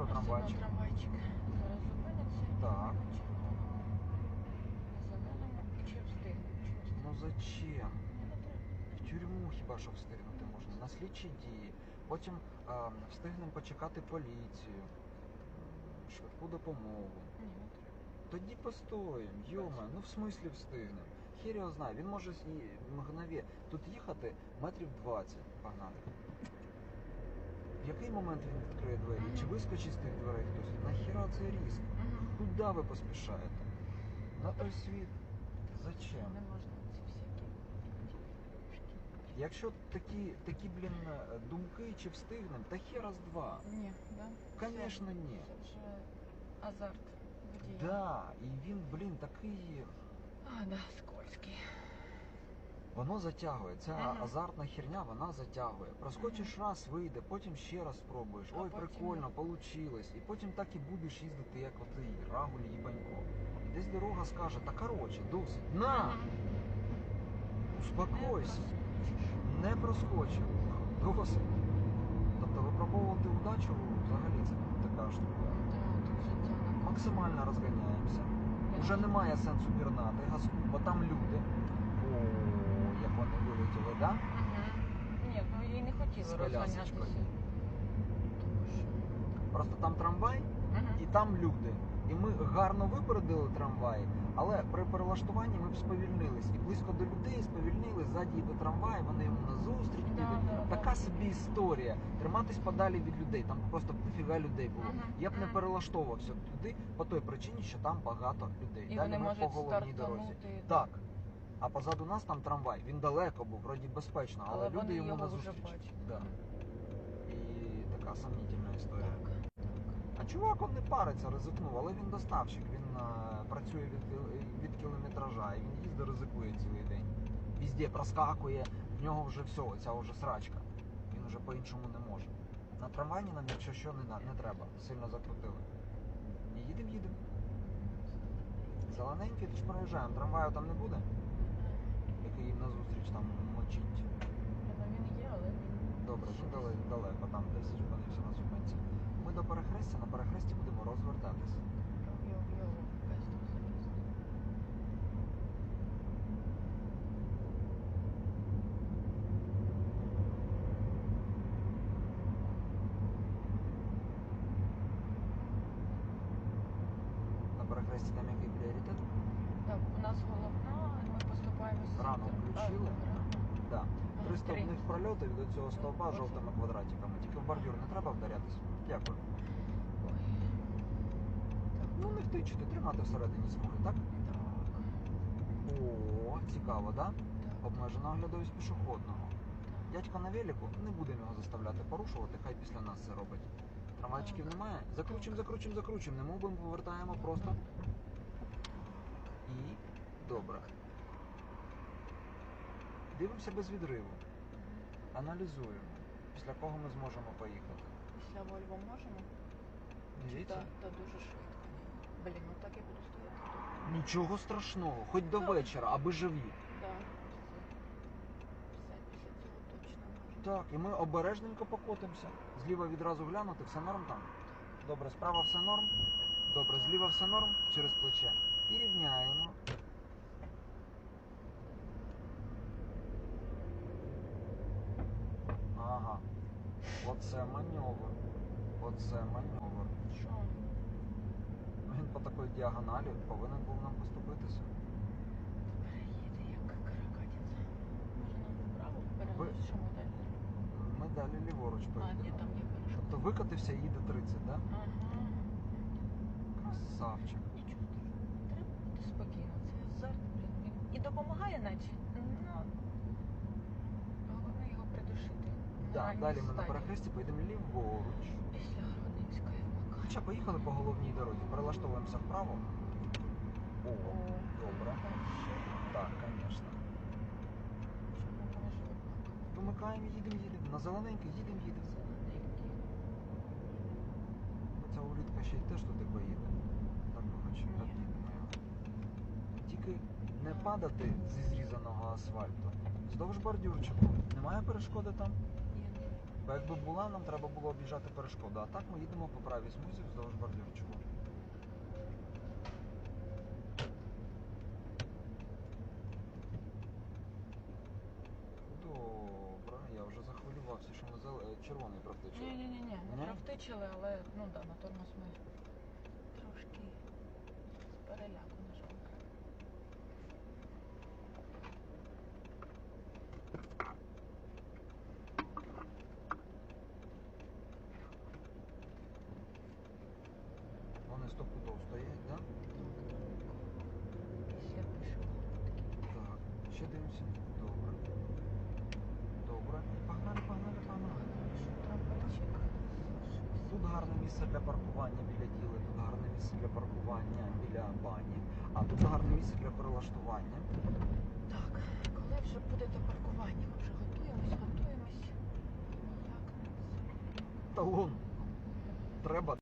що трамвайчик? Трамвайчик. Зараз зупиниться. Так. На зеленому. Чи встигне? Ну зачем? В тюрму хіба що встигнути можна, на слідчі дії. Потім е, встигнемо почекати поліцію, швидку допомогу. Ні, не треба. Тоді постоїмо, йома, ну в смислі встигнемо. Хір його знає, він може і мгнові тут їхати метрів 20 погнати. Який момент він відкриє двері? Чи вискочить з тих дверей хтось? Нахіра це різк? Мгм. Куди ви поспішаєте? На той світ? Зачем? Не можна ці всякі. Якщо такі, такі блін, думки, чи встигнемо, та хіра з два. Ні, да? Це- ні. Це вже азарт водія. Да, і він, блін, такий. А, да, скользкий. Воно затягує. Ця Ага. азартна херня, вона затягує. Проскочиш раз, вийде, потім ще раз спробуєш. А Ой, потім- прикольно, получилось. І потім так і будеш їздити, як отий Рагуль їбанько. І десь дорога скаже, та короче, досить. На! Успокойся. Не проскочив. Досить. Тобто випробовувати удачу взагалі це така штука. На Максимально розганяємося. Уже немає сенсу пірнати, газку, бо там люди. Вони вилетіли, да? Мгм. Ні, ну їй не З хотіло колясочкою. розганятися. Просто там трамвай і там люди. І ми гарно випередили трамвай, але при перелаштуванні ми б сповільнились. І близько до людей сповільнили, ззаді йде трамвай, вони йому назустріч Да, їдуть. да, да. така собі історія. Триматись подалі від людей. Там просто дофіга людей було. Мгм, Я б не мгм. перелаштовувався туди по той причині, що там багато людей. І Далі вони ми можуть по головній стартанути. дорозі. Так. А позаду нас там трамвай. Він далеко був, вроді безпечно, але, Але люди йому його назустріч. Да. І така сомнительна історія. Так. А чувак он не париться, ризикнув, але він доставщик, він е, працює від, від кілометража, і він їздить, ризикує цілий день. Везде проскакує, в нього вже все, ця вже срачка. Він вже по-іншому не може. На трамвайні нам, якщо що, не, не треба, сильно закрутили. І їдемо, їдемо. Зелененький, то ж проїжджаємо, трамваю там не буде, їм назустріч там мочить. Ну він є, але він... Добре, ще далеко, дали- далеко, там десь зупинився на зупинці. Ми до перехрестя, на перехресті будемо розвертатись. Йо-йо, якась там залізна. На перехресті там який пріоритет? Так, у нас головна, ми поступаємося. Рано включили? Да. Три стовпних прольоти від цього стовпа жовтими квадратиками. Тільки в бордюр не треба вдарятись. Дякую. Ну не втичити, тримати всередині смуги, так? так, О, цікаво, да? так. Обмежена оглядовість пішохідного. Дядько на велику, не будемо його заставляти порушувати, хай після нас це робить. Трамвайчиків немає. Закручуємо, закручуємо, закручуємо. Не мовимо, повертаємо просто. І добре. Дивимося без відриву. Аналізуємо. Після кого ми зможемо поїхати. Після Вольво можемо? Дивіться. Так, та дуже швидко. Блін, ну так я буду стояти. Нічого страшного, хоч до вечора, аби живі. Так. Все після цього точно можна. Так, і ми обережненько покотимося. Зліва відразу глянути, все норм там. Добре, справа все норм. Добре, зліва все норм через плече. І рівняємо. Ага. Оце маневр. Оце маневр. Що? Він по такій діагоналі повинен був нам поступитися. Переїде як каракатиця. Може нам вправо переносить, що ми далі? Ми далі ліворуч А, ні, поїдемо. там є перешкода. Тобто викотився і їде 30, так? Да? Ага. Красавчик. Нічого. Треба бути спокійно. Це азарт, блін. І допомагає, наче. Ну, головне його придушити. на Так, далі ми на перехресті поїдемо ліворуч. Після Городинської вмикаємо. Хоча поїхали по головній дорозі, перелаштовуємося вправо. О, добре. Так, звісно. Жили Вимикаємо, їдемо, їдемо. На зелененький їдемо, їдемо. Ця улітка ще й теж туди поїде. Так хочемо Ні. об'їдемо. Тільки не падати зі зрізаного асфальту. Вздовж бордюрчику. Немає перешкоди там? Ні, ні. Бо якби була, нам треба було об'їжджати перешкоду. А так ми їдемо по правій смузі вздовж бордюрчику. Добре, я вже захвилювався, що ми зел- червоний практично. Ні, ні, ні, ні. Ні? Не провтичили, але ну да, на тормоз ми трошки з стоять, так? Ще пішов. Так, ще дивимося. Добре. Добре. Погнали, погнали, погнали. Що трампочик? Тут гарне місце для паркування біля діли, тут гарне місце для паркування біля бані, а тут гарне місце для перелаштування. Так, коли вже буде до паркування? Ми вже готуємось, готуємось. Ніяк не. Талон. Треба